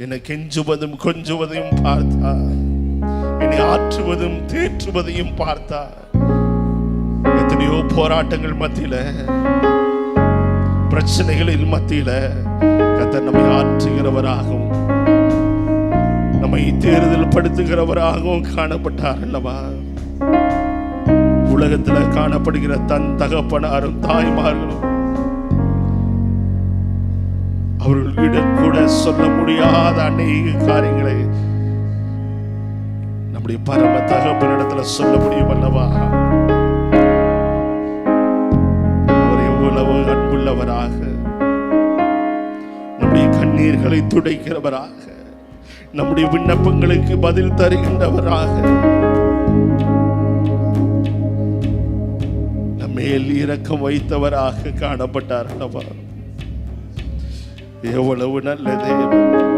என்னை கெஞ்சுவதும் கொஞ்சுவதையும் பார்த்தா என்னை ஆற்றுவதும் தேற்றுவதையும் பார்த்தா எத்தனையோ போராட்டங்கள் மத்தியில பிரச்சனைகளின் மத்தியில கத்தர் நம்மை ஆற்றுகிறவராகவும் நம்மை தேர்தல் படுத்துகிறவராகவும் காணப்பட்டார் அல்லவா? உலகத்தில் காணப்படுகிற தன் தகப்பனாரும் தாய்மார்களும் அவர்களிடம் கூட சொல்ல முடியாத அநேக காரியங்களை நம்முடைய பரம தகப்பனிடத்துல சொல்ல முடியும் அல்லவா? அவர் எவ்வளவு அன்புள்ளவராக நம்முடைய கண்ணீர்களை துடைக்கிறவராக நம்முடைய விண்ணப்பங்களுக்கு பதில் தருகின்றவராக நம்மேல் இரக்கம் வைத்தவராக காணப்பட்டார் அல்லவா? எவ்வளவு நல்ல தேவன்